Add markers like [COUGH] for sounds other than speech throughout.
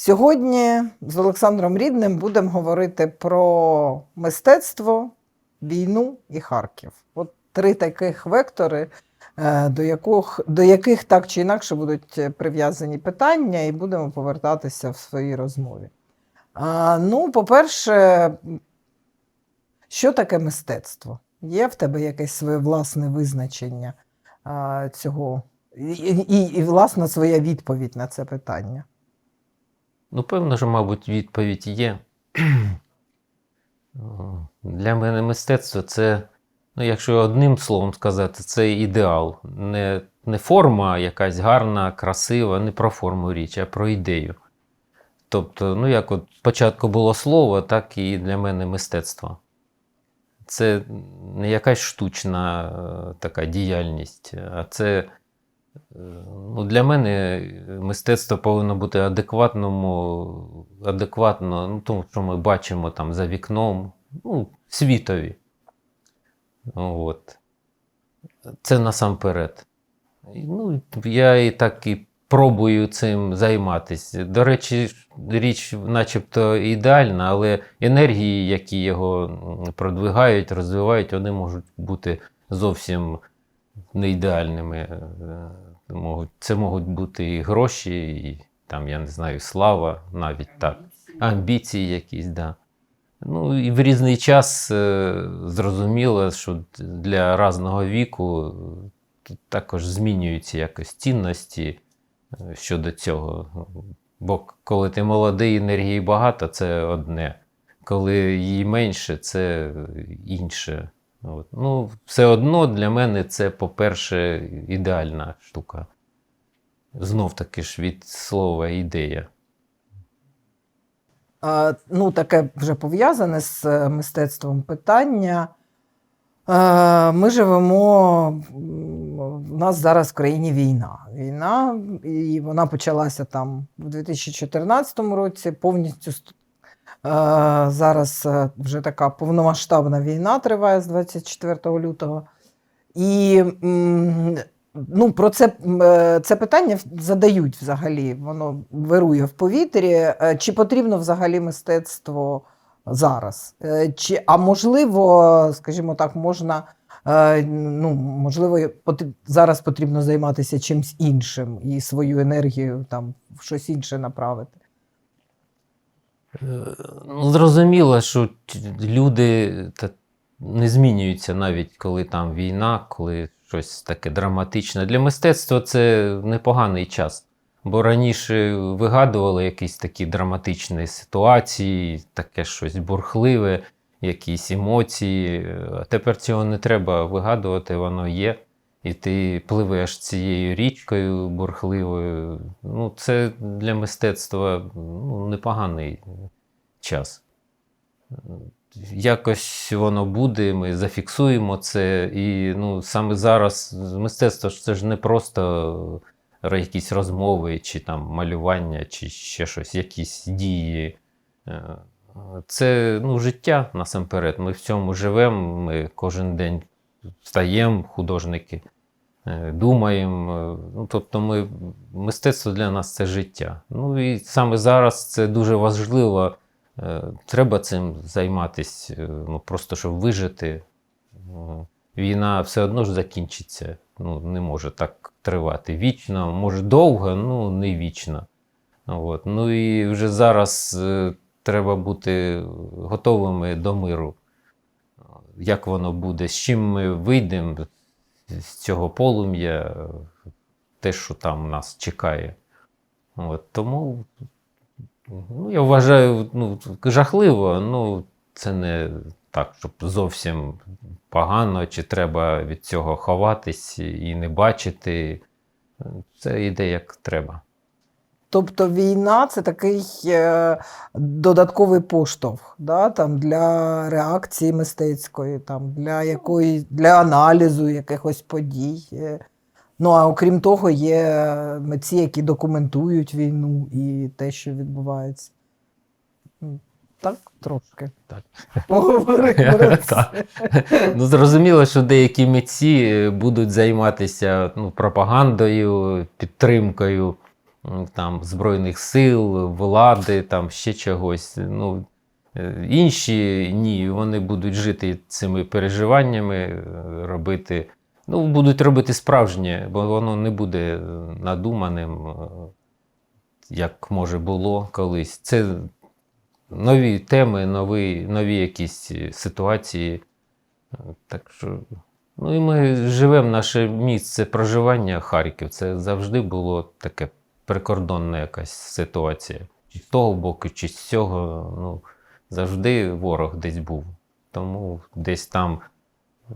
Сьогодні з Олександром Рідним будемо говорити про мистецтво, війну і Харків. От три таких вектори, е, до яких, до яких так чи інакше будуть прив'язані питання, і будемо повертатися в своїй розмові. Ну, по-перше, що таке мистецтво? Є в тебе якесь своє власне визначення а, цього, і, і, і, власна своя відповідь на це питання? Ну, певно, що, мабуть, відповідь є. Для мене мистецтво це, ну, якщо одним словом сказати, це ідеал. Не, не форма якась гарна, красива, не про форму річ, а про ідею. Тобто, ну, як от спочатку було слово, так і для мене мистецтво. Це не якась штучна е, така діяльність, а це е, ну, для мене мистецтво повинно бути адекватному, адекватно ну, тому, що ми бачимо там за вікном, ну, світові. От. Це насамперед. Ну, я і так і пробую цим займатися. До речі, річ начебто ідеальна, але енергії, які його продвигають, розвивають, вони можуть бути зовсім не ідеальними. Е, це можуть бути і гроші, і там, я не знаю, слава, навіть так. Амбіції якісь, да. Ну і в різний час е, зрозуміло, що для різного віку е, також змінюються якось цінності е, щодо цього. Бо коли ти молодий, енергії багато, це одне. Коли її менше, це інше. От. Ну, все одно для мене це, по-перше, ідеальна штука. Знов таки ж від слова ідея. А, ну, таке вже пов'язане з е, мистецтвом питання. Е, Ми живемо, в нас зараз в країні війна. Війна, і вона почалася там у 2014 році, повністю е, зараз е, вже така повномасштабна війна триває з 24 лютого. І ну, про це, це питання задають взагалі, воно вирує в повітрі. Чи потрібно взагалі мистецтво зараз? Е, Чи, а можливо, скажімо так, можна. е, Ну, можливо, зараз потрібно займатися чимось іншим і свою енергію там в щось інше направити. Е, Ну, зрозуміло, що люди не змінюються навіть коли там війна, коли щось таке драматичне. Для мистецтва це непоганий час. Бо раніше вигадували якісь такі драматичні ситуації, таке щось бурхливе, якісь емоції. А тепер цього не треба вигадувати, воно є. І ти пливеш цією річкою бурхливою. Ну, це для мистецтва ну, непоганий час. Якось воно буде, ми зафіксуємо це. І ну, саме зараз мистецтво це ж не просто ро- якісь розмови, чи там малювання, чи ще щось, якісь дії. Е, Це ну, життя насамперед. Ми в цьому живемо, ми кожен день встаємо, художники, е, думаємо. е, Ну, тобто ми, мистецтво для нас це життя. Ну і саме зараз це дуже важливо. Треба цим займатися, ну, просто щоб вижити. Війна все одно ж закінчиться. Ну, не може так тривати вічно. Може довго, ну не вічно. От. Ну і вже зараз е, треба бути готовими до миру. Як воно буде, з чим ми вийдемо з цього полум'я, те, що там нас чекає. От. Тому Ну, я вважаю, ну, жахливо, ну, це не так, щоб зовсім погано, чи треба від цього ховатись і не бачити. Це йде як треба. Тобто війна це такий е, додатковий поштовх да, там, для реакції мистецької, там, для, якої, для аналізу якихось подій. Ну а окрім того, є митці, які документують війну і те, що відбувається. Так трошки. Так. Поговоримо [LAUGHS] про Так. це. Ну, зрозуміло, що деякі митці е, будуть займатися ну, пропагандою, підтримкою там, Збройних сил, влади, там ще чогось. Ну, е, інші ні, вони будуть жити цими переживаннями, е, робити. Ну, будуть робити справжнє, бо воно не буде надуманим, як може було колись. Це нові теми, нові, нові якісь е, ситуації. Е, Так що, ну і ми живемо, наше місце проживання Харків. Це завжди було таке прикордонна якась ситуація. Чи з того боку, чи з цього. Ну, завжди ворог десь був. Тому десь там е,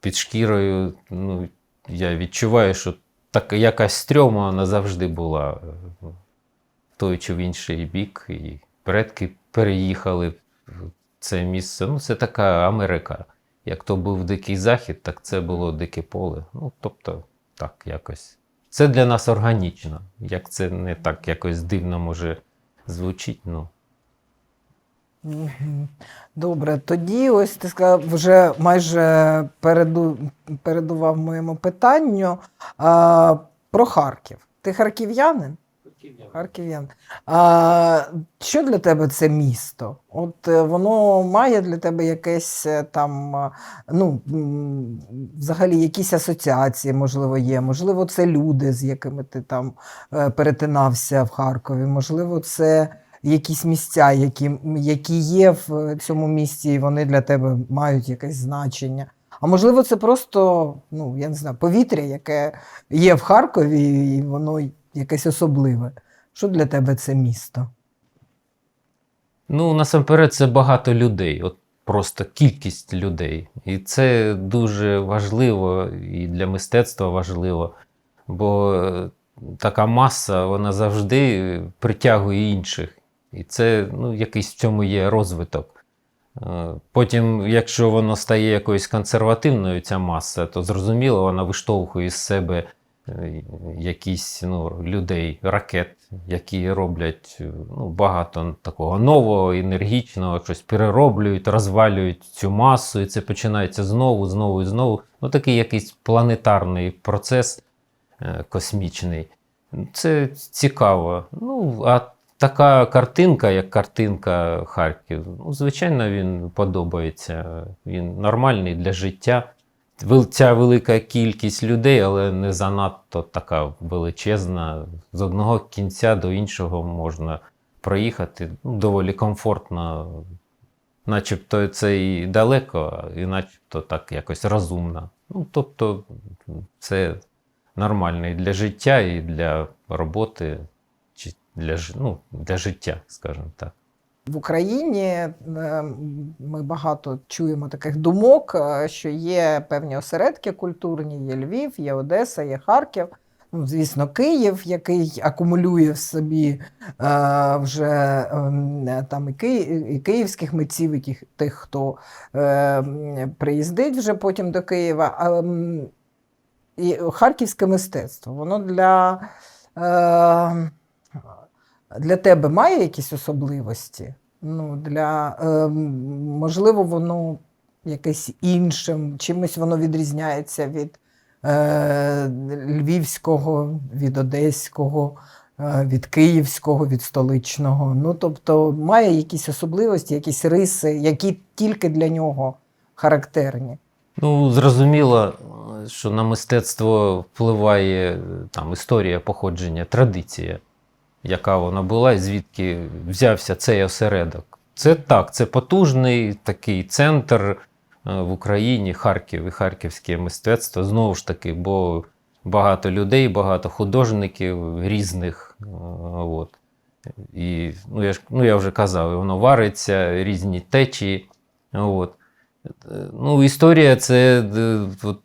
під шкірою, ну, я відчуваю, що так, якась стрьома вона завжди була той чи в інший бік. І предки переїхали в це місце. Ну, це така Америка. Як то був дикий захід, так це було дике поле. Ну, тобто, так, якось. Це для нас органічно. Як це не так якось дивно може звучить, ну. Добре, тоді ось ти сказав, вже майже переду, передував моєму питанню а, про Харків. Ти харків'янин? Харків'ян. А, що для тебе це місто? От е, воно має для тебе якесь е, там, ну, взагалі якісь асоціації, можливо, є. Можливо, це люди, з якими ти там е, перетинався в Харкові. Можливо, це якісь місця, які, які є в цьому місті, і вони для тебе мають якесь значення. А можливо, це просто, ну, я не знаю, повітря, яке є в Харкові, і воно якесь особливе. Що для тебе це місто? Ну, насамперед, це багато людей, от просто кількість людей. І це дуже важливо і для мистецтва важливо, бо е, така маса вона завжди притягує інших. І це ну, якийсь в цьому є розвиток. Е, Потім, якщо воно стає якоюсь консервативною, ця маса, то зрозуміло, вона виштовхує з себе якісь ну, людей, ракет, які роблять е, ну, багато такого нового, енергічного, щось перероблюють, розвалюють цю масу, і це починається знову, знову і знову. Ну, такий якийсь планетарний процес е, космічний. Це цікаво. Ну, а така картинка, як картинка Харків, ну, звичайно, він подобається. Він нормальний для життя. Ця велика кількість людей, але не занадто така величезна. З одного кінця до іншого можна проїхати ну, доволі комфортно. Начебто це і далеко, і начебто так якось розумно. Ну, тобто, це нормально і для життя, і для роботи, чи для, ну, для життя, скажімо так. В Україні е, ми багато чуємо таких думок, е, що є певні осередки культурні, є Львів, є Одеса, є Харків. Ну, звісно, Київ, який акумулює в собі е, вже ем, там і, Ки- і київських митців, і тих, тих хто е, приїздить вже потім до Києва. А, і харківське мистецтво, воно для, е, для тебе має якісь особливості? Ну, для, е, можливо, воно якесь іншим, чимось воно відрізняється від е, львівського, від одеського, е, від київського, від столичного. Ну, тобто має якісь особливості, якісь риси, які тільки для нього характерні. Ну, зрозуміло, що на мистецтво впливає там історія походження, традиція, яка вона була, і звідки взявся цей осередок. Це так, це потужний такий центр е, в Україні, Харків і харківське мистецтво. Знову ж таки, бо багато людей, багато художників різних. е, От. І, ну, я, ж, ну, я вже казав, воно вариться, різні течії. От. Е, Ну, історія це от,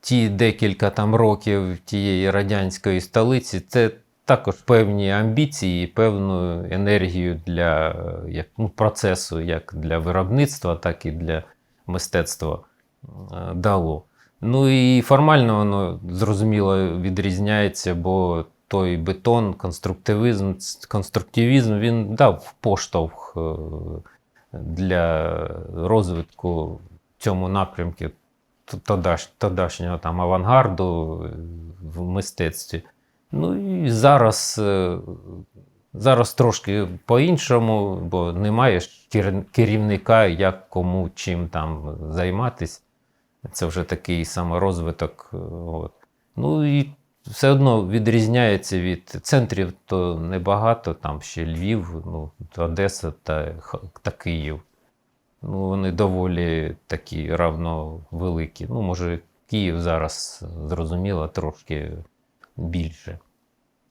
ті декілька там років тієї радянської столиці, це також певні амбіції, певну енергію для е, як, ну, процесу, як для виробництва, так і для мистецтва е, дало. Ну і формально воно зрозуміло відрізняється, бо той бетон, конструктивізм, конструктивізм він дав поштовх е, для розвитку цьому напрямку тодашнього там авангарду в мистецтві. Ну і зараз, е, зараз трошки по-іншому, бо немає керівника, як кому чим там займатися. Це вже такий саморозвиток. е, От. Ну і все одно відрізняється від центрів, то небагато, там ще Львів, ну, Одеса та, та Київ. Ну, вони доволі такі равновеликі. Ну, може, Київ зараз, зрозуміло, трошки більше.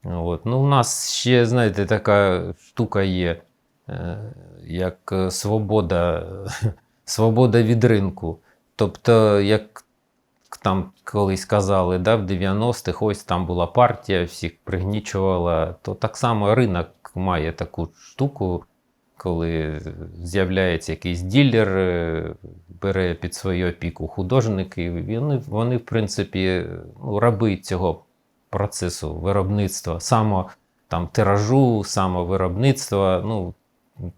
От. Ну, у нас ще, знаєте, така штука є, е, як е, свобода, [LAUGHS] свобода від ринку. Тобто, як там колись казали, да, в 90-х ось там була партія, всіх пригнічувала, то так само ринок має таку штуку, коли з'являється якийсь ділер, е, бере під свою опіку художників, вони, вони в принципі, ну, раби цього процесу виробництва, само там тиражу, самовиробництва. Ну,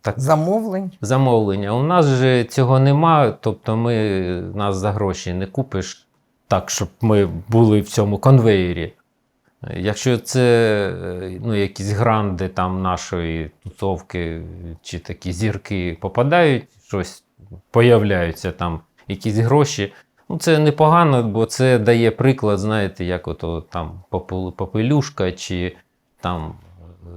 так, Замовлень. замовлення. У нас же цього нема, тобто ми нас за гроші не купиш так, щоб ми були в цьому конвеєрі. Якщо це ну, якісь гранди там нашої тусовки чи такі зірки попадають, щось появляються там якісь гроші. Ну, це непогано, бо це дає приклад, знаєте, як ото там попелюшка, чи там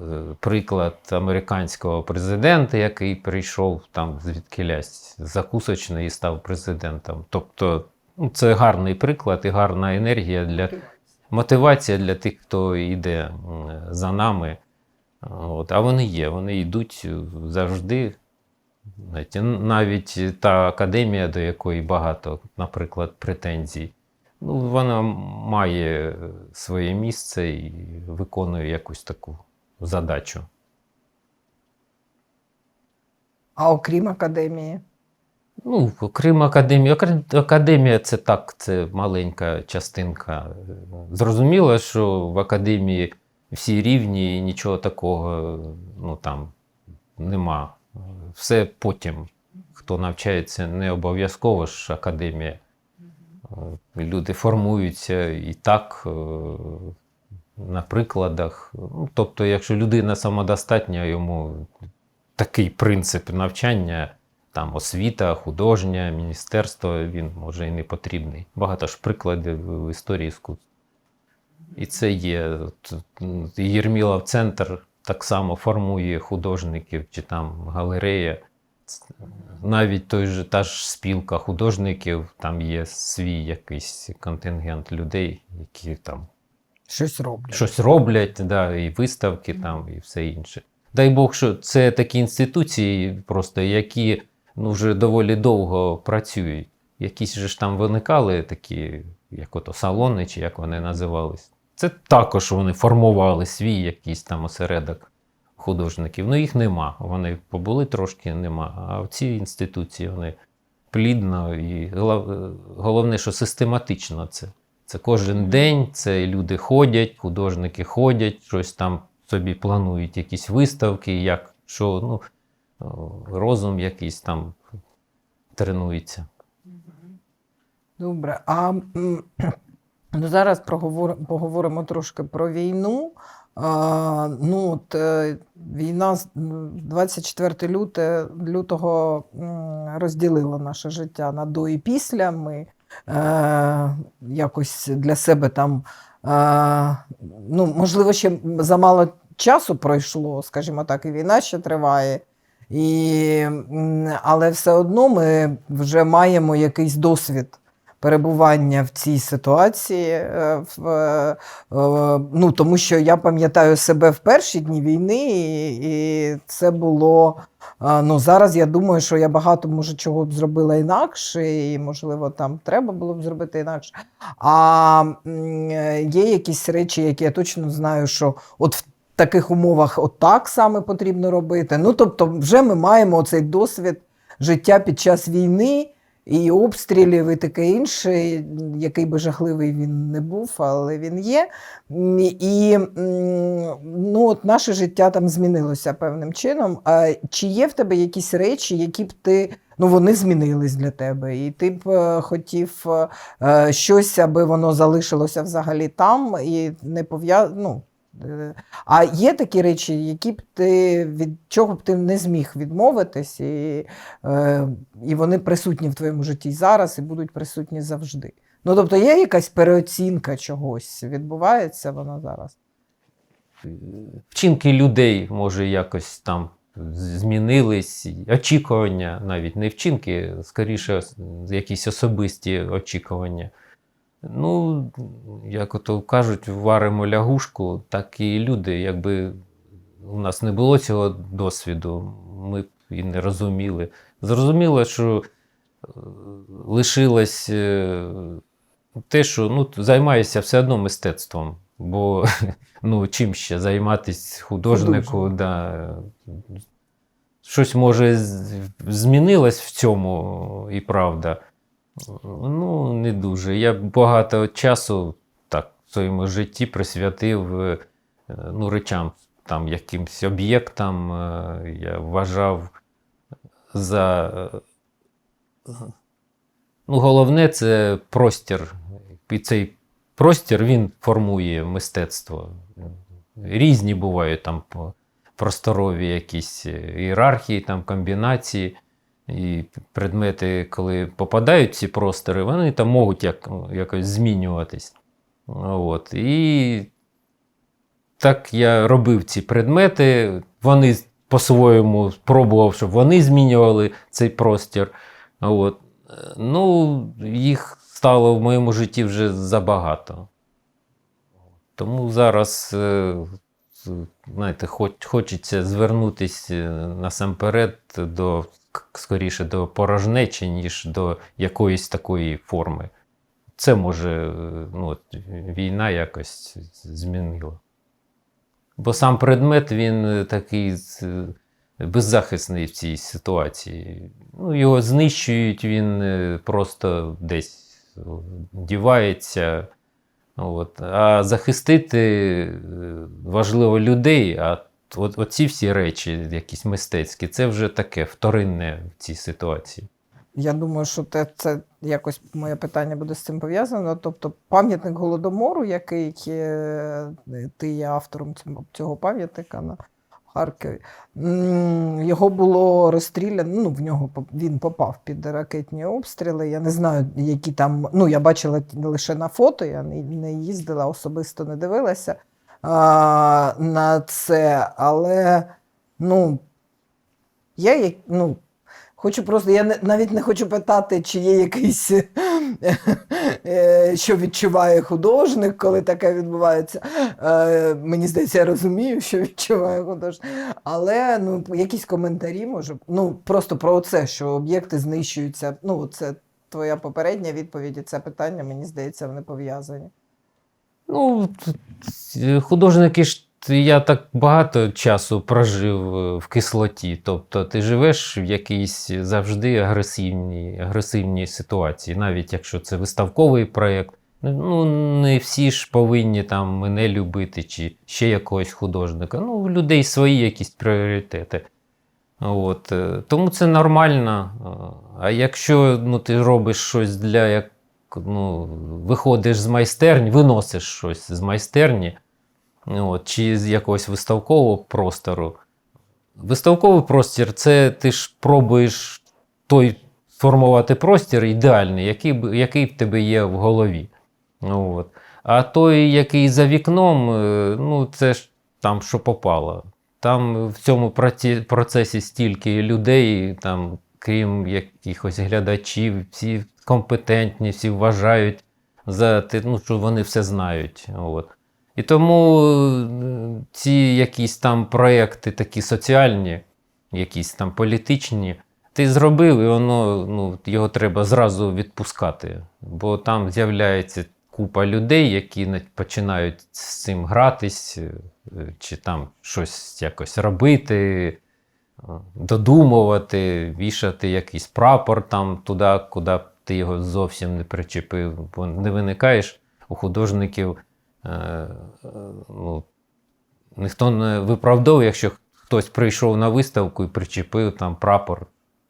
е, приклад американського президента, який прийшов там звідкилясь закусочний і став президентом. Тобто, ну, це гарний приклад і гарна енергія для мотивація для тих, хто йде за нами. От, а вони є, вони йдуть завжди. Навіть та академія, до якої багато, наприклад, претензій, ну, вона має своє місце і виконує якусь таку задачу. А окрім академії. Ну, окрім академії, академія це так, це маленька частинка. Зрозуміло, що в академії всі рівні і нічого такого ну, там нема. Все потім. Хто навчається, не обов'язково ж академія. Е, Люди формуються і так е, на прикладах. Ну, тобто, якщо людина самодостатня, йому такий принцип навчання там освіта, художня, міністерство, він може і не потрібний. Багато ж прикладів в історії іскусства. І це є. Єрмілов центр так само формує художників чи там галерея. Навіть той же, та ж спілка художників, там є свій якийсь контингент людей, які там Щось роблять. щось роблять, да, і виставки там, і все інше. Дай Бог, що це такі інституції, просто які ну, вже доволі довго працюють. Якісь же ж там виникали такі, як ото салони, чи як вони називались. Це також вони формували свій якийсь там осередок художників. Ну, їх нема. Вони побули трошки, нема. А в цій інституції вони плідно і головне, що систематично це. Це кожен день, це люди ходять, художники ходять, щось там собі планують, якісь виставки, як що, ну, розум якийсь там тренується. Добре. А ну, зараз поговоримо трошки про війну. А, ну, от, е, війна 24 люте, лютого розділила наше життя на до і після. Ми е, якось для себе там, е, ну, можливо, ще замало часу пройшло, скажімо так, і війна ще триває. І, але все одно ми вже маємо якийсь досвід перебування в цій ситуації. е, е, е, ну, тому що я пам'ятаю себе в перші дні війни, і, це було. Ну, зараз я думаю, що я багато може чого б зробила інакше, і можливо там треба було б зробити інакше. А є якісь речі, які я точно знаю, що от в таких умовах от так саме потрібно робити. Ну, тобто, вже ми маємо цей досвід життя під час війни. І обстрілів, і таке інше, який би жахливий він не був, але він є. І ну, от наше життя там змінилося певним чином. А чи є в тебе якісь речі, які б ти. Ну, вони змінились для тебе, і ти б е, хотів е, щось, аби воно залишилося взагалі там і не пов'я... ну, А є такі речі, які б ти від чого б ти не зміг відмовитись, і, е, і вони присутні в твоєму житті зараз і будуть присутні завжди. Ну, тобто є якась переоцінка чогось, відбувається вона зараз. Вчинки людей може якось там змінились, очікування навіть не вчинки, скоріше якісь особисті очікування. Ну, як ото кажуть, варимо лягушку, так і люди, якби у нас не було цього досвіду, ми б і не розуміли. Зрозуміло, що е, лишилось е, те, що ну, займаєшся все одно мистецтвом. Бо [LAUGHS] ну, чим ще займатися художнику, Художник. да. щось може змінилось в цьому, і правда. Ну, не дуже. Я багато часу так в своєму житті присвятив е, ну, речам, там, якимсь об'єктам. е, Я вважав за. е, Ну, головне це простір. І цей простір він формує мистецтво. Різні бувають там просторові якісь ієрархії, там комбінації. І предмети, коли попадають в ці простори, вони там можуть як, якось змінюватись. От. І так я робив ці предмети, вони по-своєму пробував, щоб вони змінювали цей простір. От. Е, Ну, їх стало в моєму житті вже забагато. Тому зараз, е, знаєте, хоч, хочеться звернутися насамперед до скоріше до порожнечі, ніж до якоїсь такої форми. Це може е, ну, от, війна якось змінила. Бо сам предмет він е, такий е, беззахисний в цій ситуації. Ну, його знищують, він просто десь дівається. От. А захистити важливо людей, а от, оці всі речі, якісь мистецькі, це вже таке вторинне в цій ситуації. Я думаю, що те, це якось моє питання буде з цим пов'язано. Тобто, пам'ятник голодомору, який е, ти є автором цього- пам'ятника на Харкові, його було розстріляно. Ну, в нього він попав під ракетні обстріли. Я не знаю, які там. Ну, я бачила лише на фото, я не їздила, особисто не дивилася а, на це. Але ну, я ну, Хочу просто, я не, навіть не хочу питати, чи є якийсь, [LAUGHS] е, що відчуває художник, коли таке відбувається. Е, Мені здається, я розумію, що відчуває художник. Але ну, якісь коментарі може. Ну, просто про це, що об'єкти знищуються. Ну, це твоя попередня відповідь, і це питання, мені здається, вони пов'язані. Ну, художники ж я так багато часу прожив е, в кислоті. Тобто ти живеш в якійсь завжди агресивній, агресивній ситуації, навіть якщо це виставковий проєкт. Ну, не всі ж повинні там мене любити чи ще якогось художника. Ну, у людей свої якісь пріоритети. От, е, тому це нормально. А якщо ну, ти робиш щось для як, ну, виходиш з майстерні, виносиш щось з майстерні, от, чи з якогось виставкового простору. Виставковий простір це ти ж пробуєш той формувати простір ідеальний, який, який в тебе є в голові. Ну, От. А той, який за вікном, е, ну це ж там що попало. Там в цьому процесі стільки людей, там, крім якихось глядачів, всі компетентні, всі вважають за те, ну, що вони все знають. От. І тому е, ці якісь там проекти такі соціальні, якісь там політичні, ти зробив, і воно, ну, його треба зразу відпускати. Бо там з'являється купа людей, які починають з цим гратись, е, чи там щось якось робити. додумувати, вішати якийсь прапор там туди, куди ти його зовсім не причепив. Бо не виникаєш у художників. Е, е, ну, ніхто не виправдовує, якщо хтось прийшов на виставку і причепив там прапор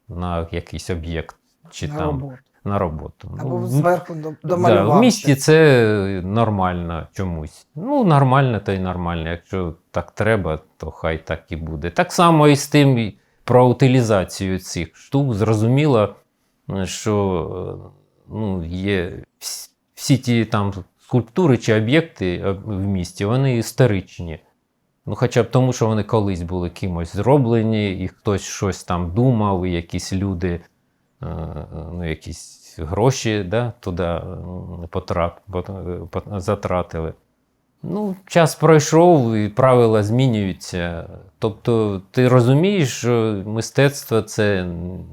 на якийсь об'єкт чи на там роботу. на роботу. Або Ну, зверху до- Да, в місті це нормально чомусь. Ну, нормально, то й нормально. Якщо так треба, то хай так і буде. Так само і з тим про утилізацію цих штук. Зрозуміло, що е, ну, є вс- всі ті там скульптури чи об'єкти е, в місті, вони історичні. Ну, хоча б тому, що вони колись були кимось зроблені, і хтось щось там думав, і якісь люди е, ну, якісь гроші да, туди потрап, пот- пот- затратили. Ну, час пройшов і правила змінюються. Тобто, ти розумієш, що мистецтво це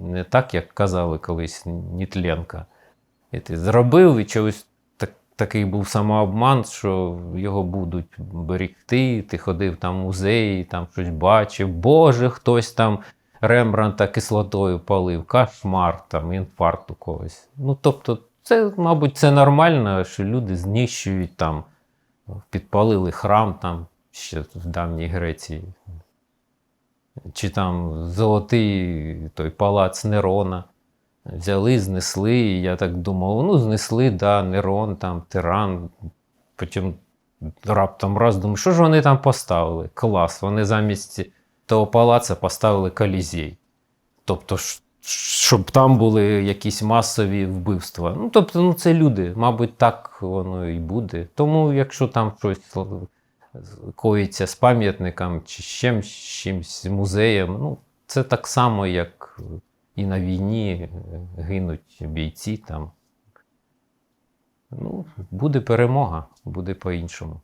не так, як казали колись Нітленка. І ти зробив і чогось так, такий був самообман, що його будуть берегти. Ти ходив там в музеї, там щось бачив. Боже, хтось там Рембранта кислотою палив, кошмар, там, інфаркт у когось. Ну, тобто, це, мабуть, це нормально, що люди знищують там, підпалили храм там ще в давній Греції. Чи там золотий той палац Нерона. Взяли, знесли, і я так думав, ну, знесли, да, Нерон, там, тиран. Потім раптом раз думаю, що ж вони там поставили? Клас, вони замість того палаца поставили колізей. Тобто, щоб там були якісь масові вбивства. Ну, тобто, ну, це люди, мабуть, так воно і буде. Тому, якщо там щось коїться з пам'ятником чи з чимсь музеєм, ну, це так само, як і на війні е, гинуть бійці там. Ну, буде перемога, буде по-іншому.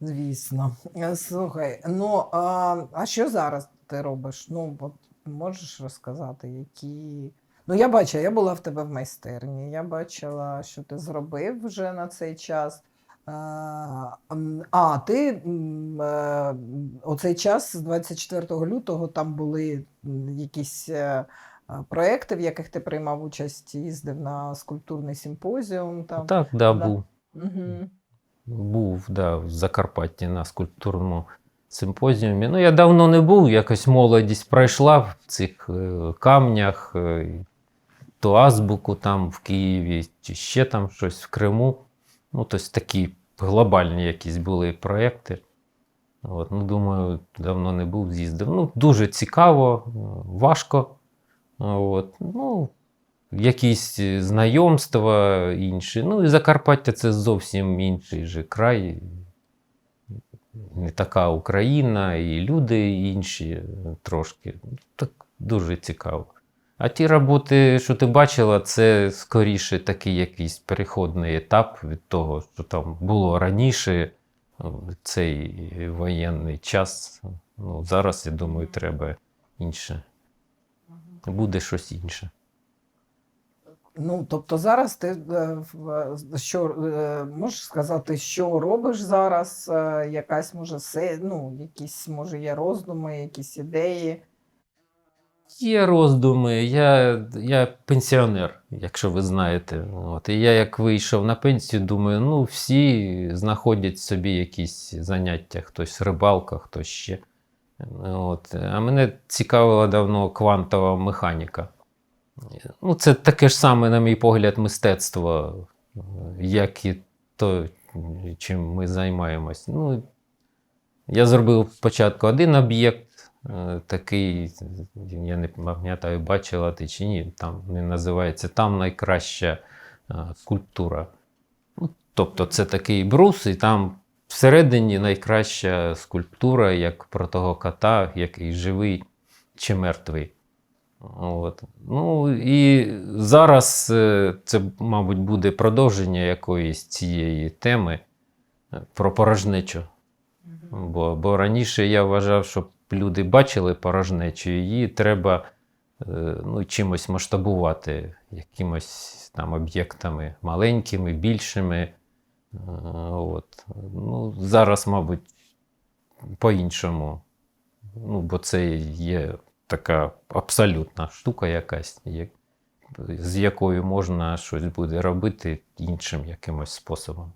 Звісно. Е, Слухай, ну а, а що зараз ти робиш? Ну, можеш розказати, які. Ну, я бачила, я була в тебе в майстерні, я бачила, що ти зробив вже на цей час. Е, А, ти е, оцей час з 24 лютого там були якісь е, проекти, в яких ти приймав участь, їздив на скульптурний симпозіум. Там. Так, да, да. був. Угу. Був да, в Закарпатті на скульптурному симпозіумі. Ну, я давно не був, якось молодість пройшла в цих е, камнях, е, то азбуку там в Києві, чи ще там щось в Криму. Ну, тобто такі глобальні якісь були проєкти. От, ну, думаю, давно не був, з'їздив. Ну, дуже цікаво, важко. От, ну, якісь знайомства інші. Ну і Закарпаття це зовсім інший же край. Не така Україна, і люди інші трошки. Так дуже цікаво. А ті роботи, що ти бачила, це скоріше такий якийсь переходний етап від того, що там було раніше, е, цей воєнний час. Ну, зараз, я думаю, треба інше. Буде щось інше. Ну, тобто зараз ти е, що е, можеш сказати, що робиш зараз? Е, Якась може се, ну, якісь може є роздуми, якісь ідеї. Є роздуми. Я, я пенсіонер, якщо ви знаєте. От, і я як вийшов на пенсію, думаю, ну всі знаходять собі якісь заняття, хтось рибалка, хтось ще. От. А мене цікавила давно квантова механіка. Ну, це таке ж саме, на мій погляд, мистецтво, як і то, чим ми займаємось. Ну, я зробив спочатку один об'єкт, е, такий, я не пам'ятаю, бачила ти чи ні, там він називається Там найкраща е, скульптура. Ну, тобто це такий брус, і там всередині найкраща скульптура, як про того кота, який живий чи мертвий. От. Ну і зараз е, це, мабуть, буде продовження якоїсь цієї теми е, про порожнечу. Бо, бо раніше я вважав, щоб люди бачили порожнечу, її треба е, ну, чимось масштабувати, якимось там об'єктами маленькими, більшими. От. Ну, зараз, мабуть, по-іншому. Ну, бо це є така абсолютна штука якась, з якою можна щось буде робити іншим якимось способом.